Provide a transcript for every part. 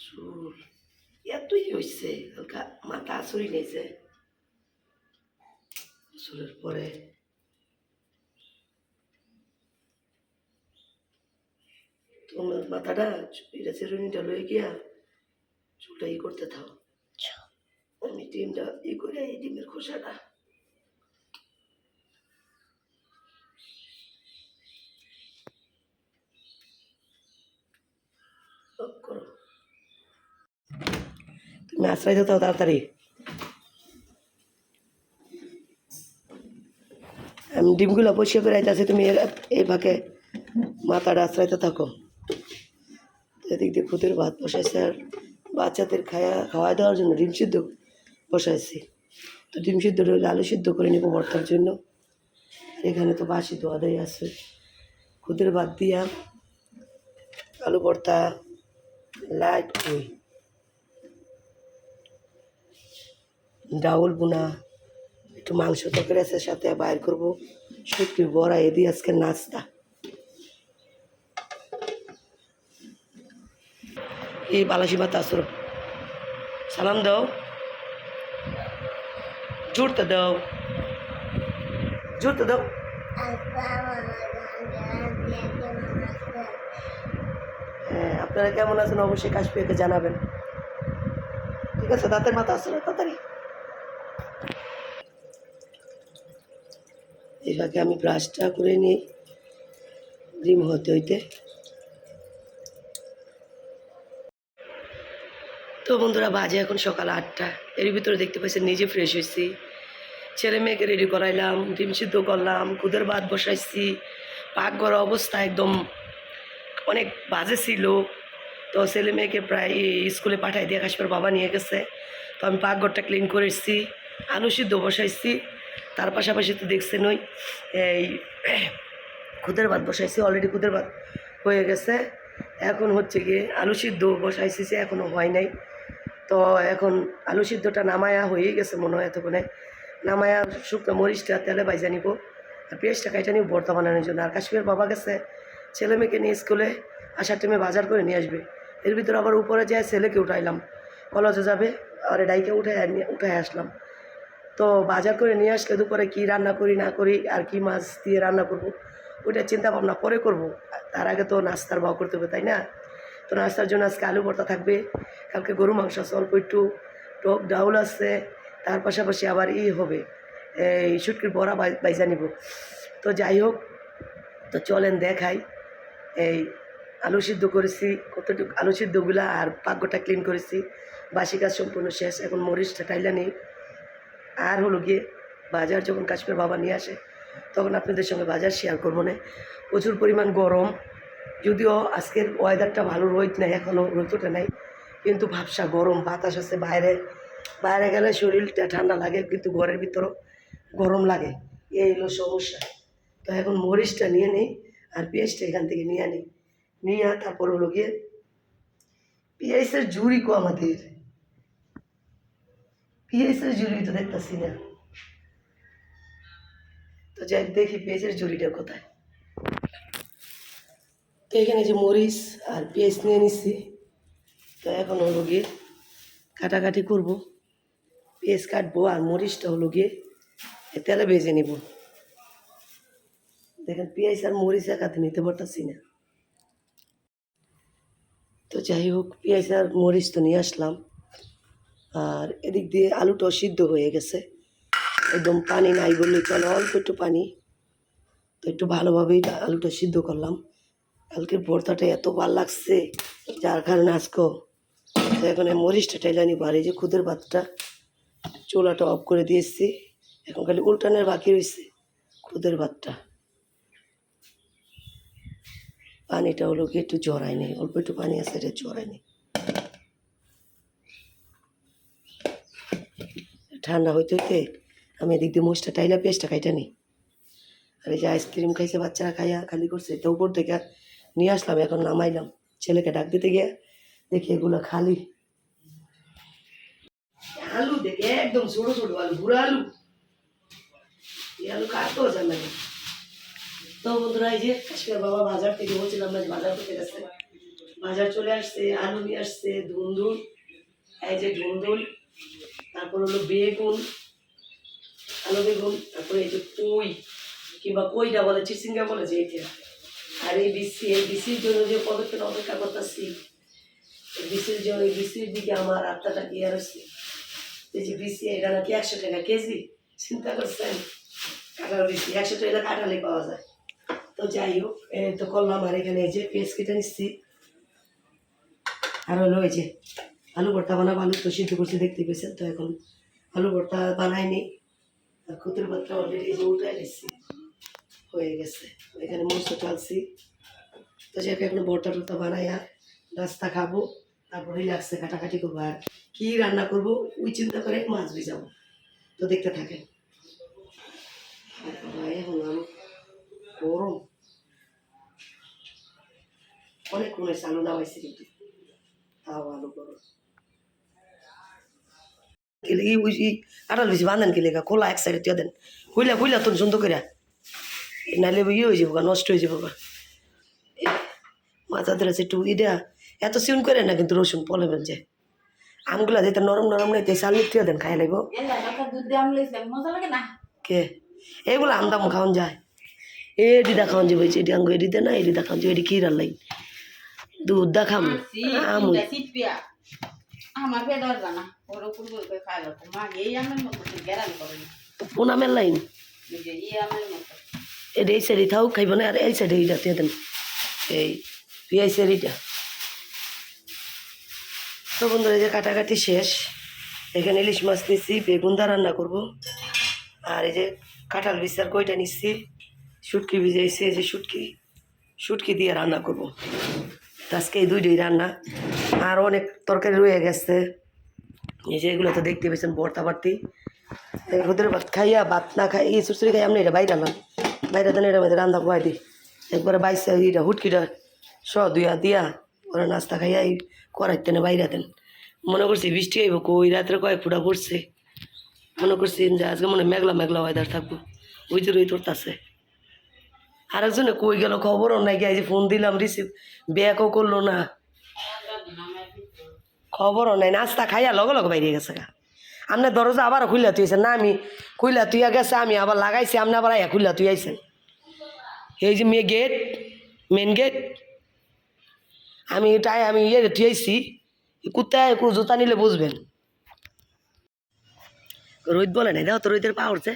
চুল এতই হয়েছে হালকা মাথা আসরি নিয়েছে চুলের পরে। তোমার মাথাটা এটা চেরুনিটা লয়ে গিয়া চুলটা ই করতে থাও। আমি ডিমটা ই করে এই ডিমের খোসাটা। করো। তুমি আশ্রয় দাও তাড়াতাড়ি আমি ডিমগুলো পরিষ্কার করে আইতাছি তুমি এই ফাঁকে মাথাটা আশ্রয়তে থাকো। এদিক দিয়ে খুদের ভাত বসাইছে আর বাচ্চাদের খাওয়া খাওয়া দেওয়ার জন্য ডিম সিদ্ধ বসাইছি। তো ডিম সিদ্ধ আলু সিদ্ধ করে নেব ভর্তার জন্য। এখানে তো বাসি ধোয়া দেয় আছে। খুদের ভাত দিয়া আলু ভর্তা, লাইট ডাউল বোনা, একটু মাংস তরকারি সাথে বাইর করব। শুটকির বড়া এদি আজকে নাস্তা। এই বালাসি মাতা আসর সালাম দাও। জুড়তে দাও। জুড়তে দাও। হ্যাঁ আপনারা কেমন আছেন অবশ্যই কাশ্মীরকে জানাবেন। ঠিক আছে, দাঁতের মাথা আসলে তাড়াতাড়ি। ফাঁকে আমি ব্রাশটা করে নিই, ডিম হতে হইতে। তো বন্ধুরা, বাজে এখন সকাল আটটা। এর ভিতরে দেখতে পাচ্ছেন, নিজে ফ্রেশ হয়েছি ছেলে মেয়েকে রেডি করাইলাম, ডিম সিদ্ধ করলাম কুদের ভাত বসাইছি। পাকঘর অবস্থা একদম অনেক বাজে ছিল। তো ছেলে মেয়েকে প্রায় স্কুলে পাঠাই দিয়ে কাশ্মীর বাবা নিয়ে গেছে। তো আমি পাকঘরটা ক্লিন করেছি, আলু সিদ্ধ বসাইছি। তার পাশাপাশি তো দেখছেন ওই, এই, খুদের ভাত বসাইছি অলরেডি খুদের ভাত হয়ে গেছে। এখন হচ্ছে গিয়ে আলু সিদ্ধ বসাইছি যে এখনও হয় নাই। তো এখন আলু সিদ্ধটা নামায়া হয়েই গেছে মনে হয় এতক্ষণে। নামায়া শুকনো মরিচটা, তেলে বাইজা নিব। আর পেঁয়াজটা কাইটা নিব ভর্তা বানানোর জন্য। আর কাশ্মীর বাবা গেছে ছেলে মেয়েকে নিয়ে স্কুলে আসার টাইমে বাজার করে নিয়ে আসবে। এর ভিতরে আবার উপরে যায় ছেলেকে উঠাইলাম। কলেজে যাবে, আর ডাইকে উঠে উঠে আসলাম। তো বাজার করে নিয়ে আসলে দুপুরে কী রান্না করি, না করি, আর কি মাছ দিয়ে রান্না করব, ওইটা চিন্তা ভাবনা পরে করব। তার আগে তো নাস্তার বাও করতে হবে, তাই না? তো নাস্তার জন্য আজকে আলু ভর্তা থাকবে, কালকে গরু মাংস আছে, অল্প একটু টক ডাউল আছে, তার পাশাপাশি আবার ই হবে, এই শুটকির বড়া বাই- বাইজা নিব। তো যাই হোক, তো চলেন দেখাই, এই আলু সিদ্ধ করেছি, কতটুকু আলু সিদ্ধগুলা আর পাকঘরটা ক্লিন করেছি, বাসি কাজ সম্পূর্ণ শেষ, এখন মরিচটা টাইলা নেই। আর হলো গিয়ে বাজার যখন কাশ্মীর বাবা নিয়ে আসে, তখন আপনাদের সঙ্গে বাজার শেয়ার করব না। প্রচুর পরিমাণ গরম, যদিও আজকের ওয়েদারটা ভালো রোদ নাই এখনও রোদটা নাই, কিন্তু ভাবসা গরম, বাতাস আছে বাইরে। বাইরে গেলে শরীরটা ঠান্ডা লাগে, কিন্তু ঘরের ভিতরও গরম লাগে। এই হলো সমস্যা। তো এখন মরিচটা নিয়ে নিই আর পেঁয়াজটা এখান থেকে নিয়ে নিই নিয়ে তারপর হলো গিয়ে পেঁয়াজের ঝুড়ি কো আমাদের। পেঁয়াজের ঝুড়ি তো দেখতেছি না। তো যাই দেখি পেঁয়াজের ঝুড়িটা কোথায়। তো এখানে যে মরিচ আর পেঁয়াজ নিয়ে নিচ্ছি তো এখন হলো গিয়ে কাটাকাটি করব। পেঁয়াজ কাটবো আর মরিচটা হলো গিয়ে তেলে ভেজে নিব। দেখেন পেঁয়াজ আর মরিচ একাতে নিতে পারতাছি না। তো যাই হোক পেঁয়াজ আর মরিচ তো নিয়ে আসলাম। আর এদিক দিয়ে আলুটাও সিদ্ধ হয়ে গেছে। একদম পানি নাই বললে চলো, অল্প একটু পানি। তো একটু ভালোভাবেই আলুটা সিদ্ধ করলাম। কালকের ভর্তাটা এত ভালো লাগছে, যার কারণে আজকেও। তো এখন মরিচটা টাইলা নিব আর এই যে খুদের ভাতটা, চোলাটা অফ করে দিয়েছি। এখন খালি উল্টানের বাকি রয়েছে খুদের ভাতটা। পানিটা হলো কি একটু জড়াই নেই, অল্প একটু পানি আছে এটা জড়াই নেই। ঠান্ডা হইতে হইতে আমি এদিক দিয়ে মোষটা টাইলা পেস্টটা খাইটা নিই আর এই যে আইসক্রিম খাইছে, বাচ্চারা খাইয়া খালি করছে তো উপর থেকে নিয়ে আসলাম, এখন নামাইলাম। ছেলেকে ডাক দিতে গিয়ে দেখি এগুলো খালি। আলু দেখে একদম ছোট ছোট আলু বুড়ো আলু। এই আলু কাটতেও জানে না তো বন্ধুরা, এই যে কাশ্মীর বাবা বাজার থেকে বলছিলাম না বাজার করতে গেছে। বাজার চলে আসছে, আলু নিয়ে আসছে, ধুন্দুল, এই যে ধুন্দুল। তারপর হলো বেগুন আলু বেগুন তারপরে এই যে কই, কিংবা কইটা বলে, চিচিঙ্গা বলে যে এটা। আর এই বিসি, এই বিসির জন্য যে পদক্ষেপ অপেক্ষা করতেছি বিসির জন্য, এই বিসির দিকে আমার আত্মাটা গিয়ে আসছে। এই যে বিসি এটা নাকি একশো টাকা কেজি? চিন্তা করছেন? কাঁঠাল বিসি, একশো টাকা কাঁঠালে পাওয়া যায়। তো যাই হোক তো করলাম আর এখানে এই যে পেঁয়াজ কেটে নিচ্ছি। আর হলো এই যে আলু ভর্তা বানাবো, আলু তো সিদ্ধ করছি, দেখতে পেয়েছেন তো এখন। আলু ভর্তা বানাইনি, আর কুতুর ভর্তা অলরেডি যে উল্টাই নিচ্ছি হয়ে গেছে। এখানে মরিচ টালছি তো যে এখন ভর্তা টর্তা বানাইয়া নাস্তা খাব। তারপর রিল্যাক্সে কাটাকাটি করব। আর কী রান্না করব, ওই চিন্তা করে মাছ ভিজাবো। তো দেখতে আর এখন গরম। অনেক মনে হচ্ছে আলু নামাইছি কিন্তু। তাও আলু গরম। কেলে এই ওই আটাল বেশি বাঁধেন কেলে গা খোলা এক সাইডে দিয়ে দেন। কইলা কইলা তো সুন্দর করে নাহলে ইয়ে হয়ে যাব গা নষ্ট হয়ে যাব গা। মাথা ধরেছে একটু ইডা এত সিউন করে না কিন্তু রসুন পলে যে। আমগুলা যেতে নরম নরম নাই তাই চাল মিট্টিও দেন খাই লাগবো দুধ লাগে কে? এগুলো আমদাম খাওয়ান যায়। এ দিদা খাওয়ান যাবে এটি আঙ্গু এডিতে না এটি খাওয়ান যাবে এটি কিরার লাই দুধ দা খাম। আমুই। সিপিয়া আমার পেট ধরবে না ওর উপর করে খাইলো তো মা এই আমের মতো গেরান করে পুনামের লাইন এই যে এই আমের মতো। এটা এই সাইডে থাও খাইব না আর এই সাইডে এইটা দিয়ে দেন। এই এই সাইডটা তো বন্ধুরা এই যে কাটাকাটি শেষ। এখানে ইলিশ মাছ নিচ্ছি বেগুন দা রান্না করব। আর এই যে কাঁঠাল বিচার কইটা নিচ্ছি শুটকি ভিজাইছি এই যে শুটকি শুটকি দিয়ে রান্না করব। আজকে এই দুইটাই রান্না। আর অনেক তরকারি রয়ে গেছে। এই যে এগুলো তো দেখতে পেয়েছেন, ভর্তা বাড়তি রোদের ভাত খাইয়া, ভাত না খাই, এই সুসুরি খাই আপনি এটা বাইরে আনলাম। বাইরে দেন এটা মধ্যে রান্না খুয়াই দিই একবারে বাইসে এইটা হুটকিটা স দুইয়া দিয়া, ওরা নাস্তা খাইয়া এই করাইতে না বাইরে দেন। মনে করছি বৃষ্টি আইব কই, রাত্রে কয়েক ফুটা পড়ছে। মনে করছি যে আজকে মনে মেঘলা মেঘলা ওয়েদার থাকব। ওই যে রই তোরতাছে আরেকজনে কই গেল খবরও নাই গিয়ে ফোন দিলাম রিসিভ ব্যাকও করল না। খবরও নাই, নাস্তা খাইয়া লগে লগে বাইরে গেছে গা। আপনার দরজা আবার খুললা তুইছেন না আমি খুললা তুইয়া গেছে, আমি আবার লাগাইছি আপনি আবার আয়া খুললা তুই আইছেন এই যে মেয়ে গেট মেন গেট আমি এটাই, আমি ইয়ে তুইছি কুত্তায় জুতা নিলে বুঝবেন। রোদ বলে নাই, দেখো তো রোদের পা উঠছে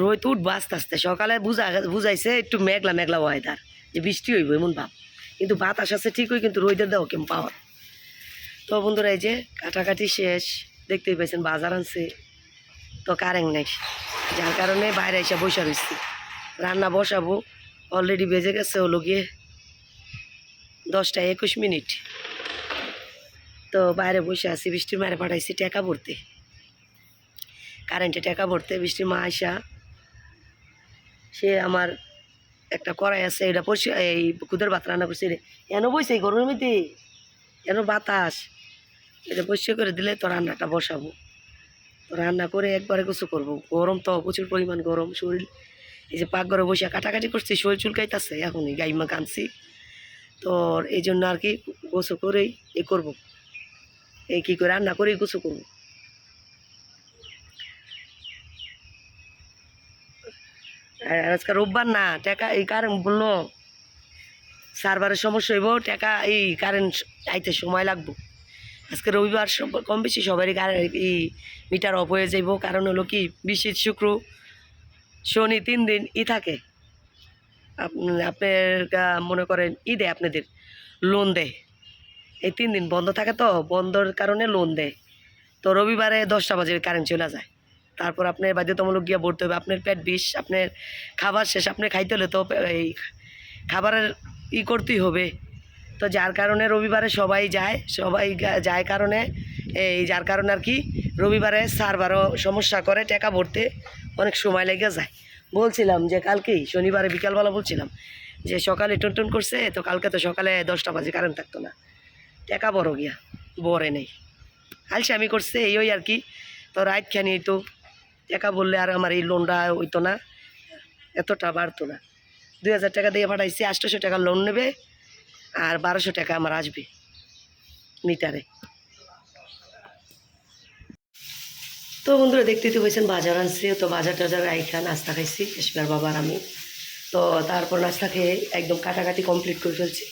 রোদ উঠবো আস্তে আস্তে, সকালে বুঝা, বুঝাইছে, একটু মেঘলা মেঘলা ওয়েদার, যে বৃষ্টি হইব, এমন ভাব। কিন্তু বাতাস আছে ঠিকই, কিন্তু রোদের দাও কেমন পাওয়ার? তো বন্ধুরা, এই যে কাটাকাটি শেষ, দেখতেই পাইছেন বাজার আনছে, তো কারেন্ট নেই। যার কারণে বাইরে এসে বসে রয়েছি রান্না বসাবো অলরেডি বেজে গেছে হলো গিয়ে দশটা একুশ মিনিট। তো বাইরে বসে আছি, বৃষ্টির মায়ের পাঠাইছি টাকা ভরতে। কারেন্টে টাকা ভরতে বৃষ্টির মা আসা সে আমার একটা কড়াই আছে, এটা পরিষ্ এই কুদের ভাত রান্না করছে। এন বইছে এই গরমের মধ্যে, এন বাতাস। এটা পরিষ্কার করে দিলে তো রান্নাটা বসাবো। রান্না করে একবারে কিছু করব। গরম তো প্রচুর পরিমাণ গরম, শরীর, এই যে পাকঘরে বসে কাটাকাটি করছি, শরীর চুলকাইতেছে, এখনই গাইমা কানছি তো এই জন্য আর কি গোসু করেই এ করব। এই কী করে রান্না করেই গোসু করব। আজকে রোববার না, টাকা এই কারেন্ট বলল, সার্ভারের সমস্যা হইব, টাকা এই কারেন্ট আইতে সময় লাগবো। আজকে রবিবার সব- কম বেশি সবারই এই মিটার অফ হয়ে যাইব, কারণ হলো কি বিশেষ শুক্র, শনি তিন দিন ই থাকে। আপ- আপনার মনে করেন ই দেয় আপনাদের লোন দেয়। এই তিন দিন বন্ধ থাকে তো, বন্ধর কারণে লোন দেয়। তো রবিবারে দশটা বাজে কারেন্ট চলে যায়। তারপর আপনার বাধ্যতামূলক গিয়ে ভরতে হবে। আপনার পেট বিষ, আপনার খাবার শেষ, আপনি খাইতে হলে তো এই খাবারের ই করতেই হবে। তো যার কারণে রবিবারে সবাই যায় সবাই যায় কারণে, এই যার কারণে আর কি রবিবারে সারবারও সমস্যা করে টাকা ভরতে অনেক সময় লেগে যায়। বলছিলাম যে কালকেই শনিবারে বিকালবেলা বলছিলাম যে সকালে টন টন করছে, তো কালকে তো সকালে দশটা বাজে কারেন্ট থাকতো না। টাকা বড় গিয়া বরে নেই। আলসে আমি করছে, এই ওই আর কি। তো রাত খানি তো টাকা বললে আর আমার এই লোনটা হইতো না। এতটা বাড়তো না। দুই হাজার টাকা দিয়ে পাঠাইছি আটশোশো টাকা লোন নেবে আর বারোশো টাকা আমার আসবে মিটারে তো বন্ধুরা, দেখতে তো পেয়েছেন বাজার আনছি, তো বাজার টাজার রাইখা নাস্তা খাইছি কেশবার বাবার আমি। তো তারপর নাস্তা খেয়ে একদম কাটাকাটি কমপ্লিট করে ফেলছি।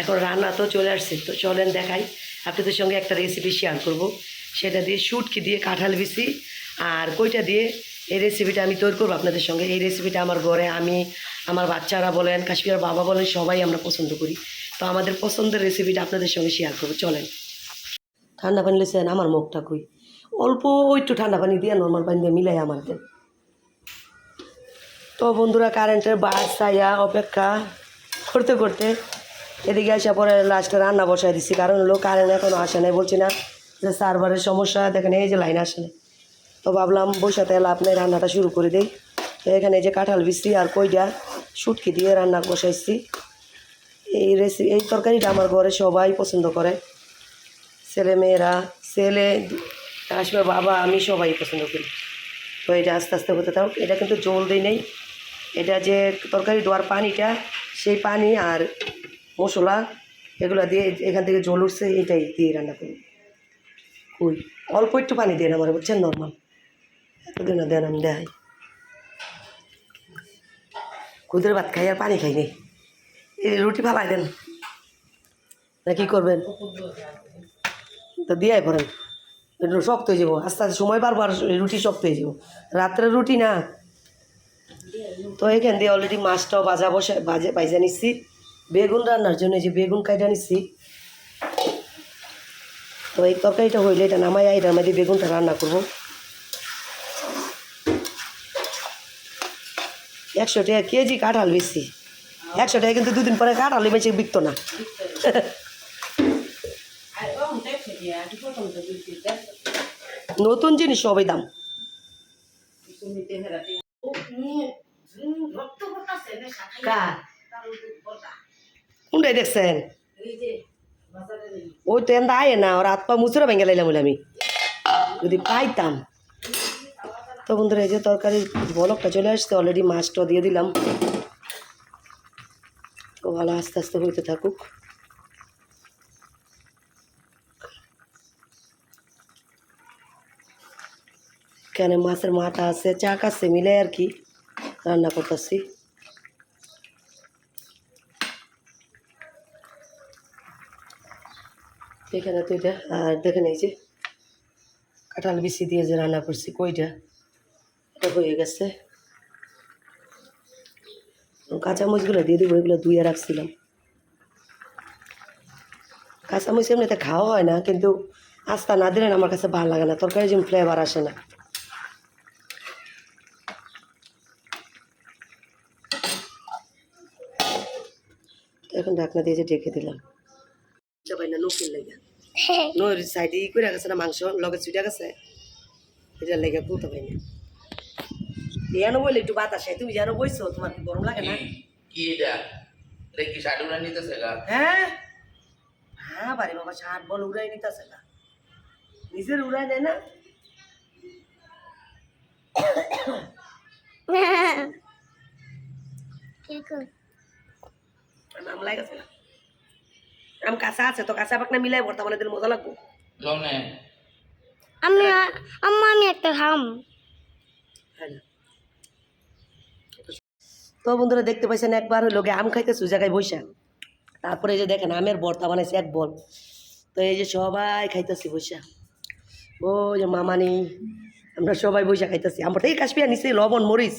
এখন রান্না তো চলে আসছে, তো চলেন দেখাই। আপনাদের সঙ্গে একটা রেসিপি শেয়ার করব। সেটা দিয়ে শুটকি দিয়ে কাঁঠাল বিচি আর কইটা দিয়ে এই রেসিপিটা আমি তৈরি করব আপনাদের সঙ্গে। এই রেসিপিটা আমার ঘরে আমি, আমার বাচ্চারা বলেন কাশ্মীর বাবা বলেন, সবাই আমরা পছন্দ করি। তো আমাদের পছন্দের রেসিপিটা আপনাদের সঙ্গে শেয়ার করব। চলেন। ঠান্ডা পানি লেছেন, আমার মুখটা কই? অল্প একটু ঠান্ডা পানি দিয়ে নর্মাল পানি দিয়ে মিলাই আমার দেন। তো বন্ধুরা কারেন্টের বাস ছায়া অপেক্ষা করতে করতে এদিকে আসা পরে লাস্টে রান্না বসাই দিচ্ছি কারণ হলো কারেন্ট এখনও আসে নাই, বলছি না যে সার্ভারের সমস্যা, দেখেন এই যে লাইন আসে না তো ভাবলাম বসাতে লাভ নেই রান্নাটা শুরু করে দিই। তো এখানে যে কাঁঠাল বিচি আর কইটা, শুটকি দিয়ে রান্না বসাইছি। এই রেসিপি এই তরকারিটা আমার ঘরে সবাই পছন্দ করে। ছেলে মেয়েরা, ছেলে, আসবে বাবা, আমি সবাই পছন্দ করি। তো এটা আস্তে আস্তে হতে থাক এটা কিন্তু জল দিই নেই। এটা যে তরকারি দেওয়ার পানিটা, সেই পানি আর মশলা, এগুলো দিয়ে এখান থেকে জল উঠছে, এটাই দিয়ে রান্না করি। কুই? অল্প একটু পানি দেন আমার, বুঝছেন? নর্মাল। এতদিন দেন আমি দেখাই কুদের ভাত খাই আর পানি খাই নি এই রুটি ফালাই দেন না কি করবেন তো দিয়াই পড়েন শক্ত হয়ে যাব আস্তে আস্তে সময় পারব আর রুটি শক্ত হয়ে যাব রাত্রে রুটি না তো এখান দিয়ে অলরেডি মাছটাও ভাজা বসে ভাজে ভাজা নিচ্ছি বেগুন রান্নার জন্য যে বেগুন কাইটা নিচ্ছি তো এই তরকারিটা হইলে এটা নামাই এটার মধ্যে বেগুনটা রান্না করব একশো টাকা কেজি কাঁঠাল বেশি একশো টাকা কিন্তু দুদিন পরে কাঁঠাল বেশি বিকতো না। নতুন জিনিস সবই দাম। কোনটাই দেখছেন? ওই তো এন্দা আয় না, ওর হাত পা মুচুরা ভেঙে লাইলাম বলে আমি। যদি পাইতাম। তো বন্ধুরা, এই যে তরকারি বলকটা চলে আসছে অলরেডি মাছটা দিয়ে দিলাম। তো ভালো, আস্তে আস্তে হইতে থাকুক। কেন মাছের মাথা আছে, চাক আছে, মিলে আর কি রান্না করতেছি। এখানে তো এটা, আর দেখেন এই যে কাঁঠাল বিচি দিয়ে যে রান্না করছি, কইটা? এটা হয়ে গেছে। কাঁচামরিচগুলো দিয়ে দিব এগুলো ধুয়ে রাখছিলাম। কাঁচামরিচ এমনিতে খাওয়া হয় না কিন্তু আস্তা না দিলে আমার কাছে ভালো লাগে না তরকারি যেমন ফ্লেভার আসে না। এখন ঢাকনা দিয়ে যে ঢেকে দিলাম। সবাই না নকিল লেগে। নর সাইডে ই করে গেছে না মাংস লগে ছুটে গেছে। এটা লেগে বলতে পারি না। জানো বলে একটু বাতাসে তুমি জানো বইছো তোমার কি গরম লাগে না? কি? এটা? এটা কি শাড়ি উড়া নিতেছে গা? হ্যাঁ। হ্যাঁ বাড়ি বাবা ষাট বল উড়াই নিতেছে না নিজের উড়াই দেয় না? নাম লাগাছে না আম কাঁচা আছে তো কাঁচা পাকনা মিলাই বর্তমানে দিলে মজা লাগবো। আমি আম্মা আমি একটা খাম। হ্যাঁ। তো বন্ধুরা দেখতে পাইছেন একবার লোকে আম খাইতেছে জায়গায় বৈশা তারপরে এই যে দেখেন আমের ভর্তা বানাইছে এক বল। তো এই যে সবাই খাইতেছি বৈশা ও যে মামানি আমরা সবাই বৈশা খাইতেছি। আমরা থেকে কাশ্মীর নিচে লবণ মরিচ।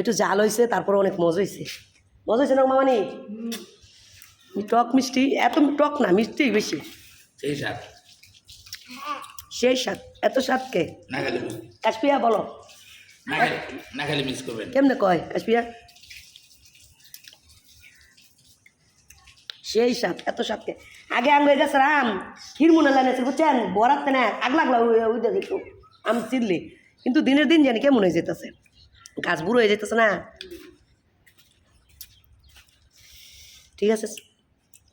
একটু জাল হয়েছে তারপরে অনেক মজা হয়েছে মজা হয়েছে না মামানি? টক মিষ্টি এত টক না মিষ্টি বেশি। সেই শাক সেই স্বাদ এত স্বাদকে না খালি কাশ্মীরা বলো। না কেমনে কয় কাশ্মীরা সেই স্বাদ এত স্বাদকে আগে আম হয়ে গেছে আম। লাইনেছে বুঝছেন? বরাতে না আগ লাগল ওই একটু আম চিনলি কিন্তু দিনের দিন জানি কেমন হয়ে যেতেছে। গাছ বুড়ো হয়ে যেতেছে না। ঠিক আছে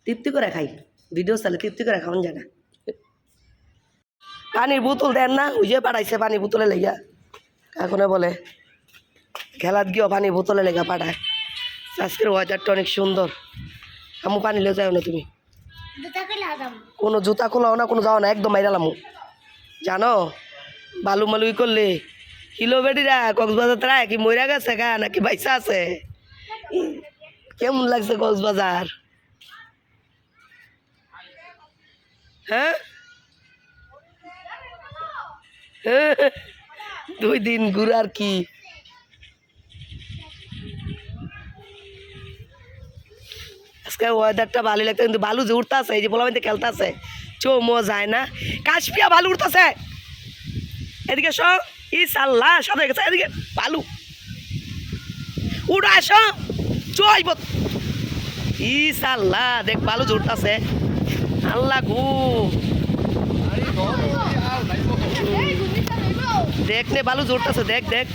তৃপ্তি করে খাই। ভিডিও চালে তৃপ্তি করে খাওয়ান যায় না। পানির বোতল দেন না, ওই যে পাঠাইছে পানির বোতলে লেগা। এখনও বলে খেলাত গিয়েও পানি বোতলে লেগা পাঠায়। আজকের ওয়েদারটা অনেক সুন্দর। আমু পানি লে যাও না তুমি। কোনো জুতা খোলাও না, কোনো যাও না, একদম মাইরালামু জানো, বালু মালুই করলে কিলো বেটিরা, কক্সবাজার তারা, কি মইরা গেছে গা, নাকি বাইসা আছে? কেমন লাগছে কক্সবাজার? হ্যাঁ? হ্যাঁ? দুই দিন ঘুরার কি? আজকে ওয়েদারটা ভালো লাগতো কিন্তু বালু যে উঠতেছে এই যে বলা খেলতে খেলতেছে চো মো যায় না। কাশপিয়া বালু উঠতেছে এদিকে সব ইস আল্লাহ সাথে গেছে, এদিকে বালু। উঠা আস চো আইব। ইস আল্লাহ দেখ বালু উঠতেছে আল্লাহ গু। দেখ নে বালু যে দেখ দেখ।